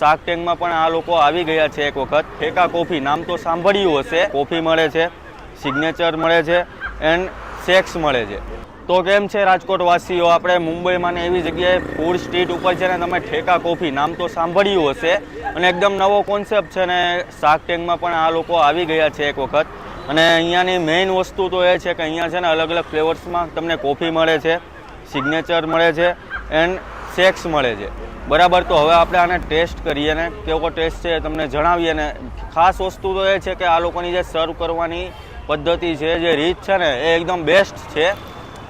શાક ટેન્કમાં પણ આ લોકો આવી ગયા છે એક વખત. ઠેકા કોફી નામ તો સાંભળ્યું હશે. કોફી મળે છે સિગ્નેચર મળે છે એન્ડ સેક્સ મળે છે. તો કેમ છે રાજકોટ વાસીઓ આપણે મુંબઈમાં ને એવી જગ્યાએ ફૂડ સ્ટ્રીટ ઉપર છે ને તમે ઠેકા કોફી નામ તો સાંભળ્યું હશે. અને એકદમ નવો કોન્સેપ્ટ છે ને શાક ટેન્કમાં પણ આ લોકો આવી ગયા છે એક વખત. અને અહીંયાની મેઇન વસ્તુ તો એ છે કે અહીંયા છે ને અલગ અલગ ફ્લેવર્સમાં તમને કોફી મળે છે સિગ્નેચર મળે છે એન્ડ સેક્સ મળે છે. બરાબર, તો હવે આપણે આને ટેસ્ટ કરીએ ને કેવો ટેસ્ટ છે તમને જણાવીએ ને. ખાસ વસ્તુ તો એ છે કે આ લોકોની જે સર્વ કરવાની પદ્ધતિ છે, જે રીત છે ને, એ એકદમ બેસ્ટ છે.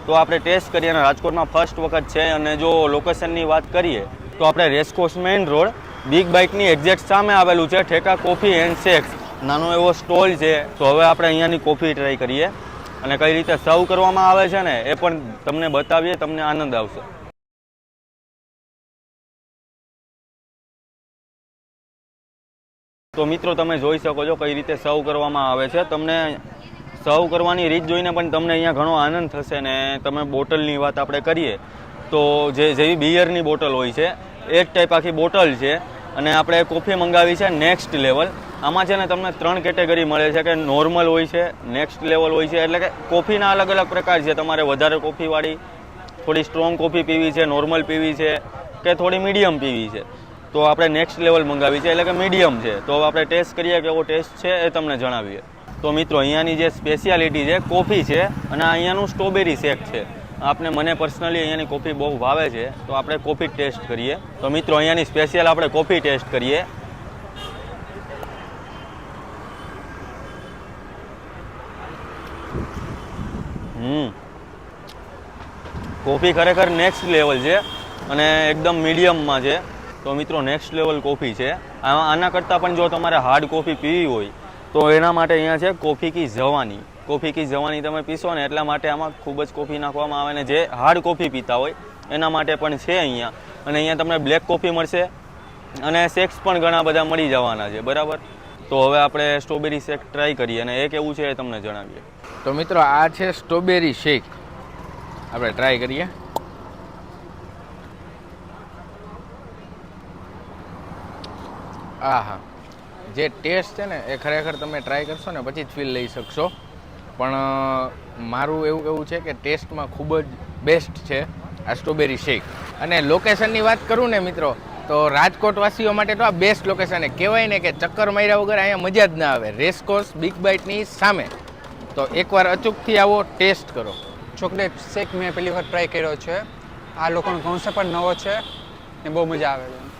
તો આપણે ટેસ્ટ કરીએ અને રાજકોટમાં ફર્સ્ટ વખત છે અને જો લોકેશનની વાત કરીએ, તો આપણે રેસકોર્સ મેઇન રોડ બિગ બાઇકની એક્ઝેક્ટ સામે આવેલું છે, ઠેકા કોફી એન્ડ શેક્સ નાનો એવો સ્ટોલ છે. તો હવે આપણે અહીંયાની કોફી ટ્રાય કરીએ અને કઈ રીતે સર્વ કરવામાં આવે છે ને, એ પણ તમને બતાવીએ, તમને આનંદ આવશે. તો મિત્રો, તમે જોઈ શકો છો કઈ રીતે સર્વ કરવામાં આવે છે. તમને સર્વ કરવાની રીત જોઈને પણ તમને અહીંયા ઘણો આનંદ થશે ને તમે બોટલની વાત આપણે કરીએ, તો જે જેવી બિયરની બોટલ હોય છે એ જ ટાઈપ આખી બોટલ છે અને આપણે કોફી મંગાવી છે નેક્સ્ટ લેવલ આમાં છે ને તમને ત્રણ કેટેગરી મળે છે કે નોર્મલ હોય છે નેક્સ્ટ લેવલ હોય છે, એટલે કે કોફીના અલગ અલગ પ્રકાર છે. તમારે વધારે કોફીવાળી થોડી સ્ટ્રોંગ કોફી પીવી છે નોર્મલ પીવી છે, કે થોડી મીડિયમ પીવી છે. તો આપણે નેક્સ્ટ લેવલ મંગાવી છે, એટલે કે મીડિયમ છે. તો આપણે ટેસ્ટ કરીએ કે એવો ટેસ્ટ છે એ તમને જણાવીએ. તો મિત્રો, અહીંયાની જે સ્પેશિયાલિટી છે કોફી છે, અને અહીંયાનું સ્ટ્રોબેરી શેક છે. આપણે મને પર્સનલી અહીંયાની કોફી બહુ ભાવે છે, તો આપણે કોફી ટેસ્ટ કરીએ. તો મિત્રો, અહીંયાની સ્પેશિયલ આપણે કોફી ટેસ્ટ કરીએ. હમ. કોફી ખરેખર નેક્સ્ટ લેવલ છે, અને એકદમ મીડિયમમાં છે. તો મિત્રો નેક્સ્ટ લેવલ કોફી છે. આમાં આના કરતાં પણ જો તમારે હાર્ડ કોફી પીવી હોય, તો એના માટે અહીંયા છે કોફી કી જવાની. કોફી કી જવાની તમે પીશો ને, એટલા માટે આમાં ખૂબ જ કોફી નાખવામાં આવે ને, જે હાર્ડ કોફી પીતા હોય, એના માટે પણ છે અહીંયા. અને અહીંયા તમને બ્લેક કોફી મળશે. અને શેક્સ પણ ઘણા બધા મળી જવાના છે, બરાબર? તો હવે આપણે સ્ટ્રોબેરી શેક ટ્રાય કરીએ અને એ કેવું છે એ તમને જણાવીએ. તો મિત્રો, આ છે સ્ટ્રોબેરી શેક આપણે ટ્રાય કરીએ. આહા. જે ટેસ્ટ છે ને, એ ખરેખર તમે ટ્રાય કરશો ને, પછી જ ફીલ લઈ શકશો. પણ મારું એવું એવું છે કે ટેસ્ટમાં ખૂબ જ બેસ્ટ છે આ સ્ટ્રોબેરી શેક અને લોકેશનની વાત કરું ને, મિત્રો, તો રાજકોટવાસીઓ માટે તો આ બેસ્ટ લોકેશન કહેવાય ને કે ચક્કર માર્યા વગર અહીંયા મજા જ ના આવે. રેસકોર્સ બિગ બાઇટની સામે. તો એકવાર અચૂકથી આવો, ટેસ્ટ કરો. ચોકલેટ શેક મેં પહેલી વખત ટ્રાય કર્યો છે. આ લોકોનો કોન્સેપ્ટ પણ નવો છે ને બહુ મજા આવે છે.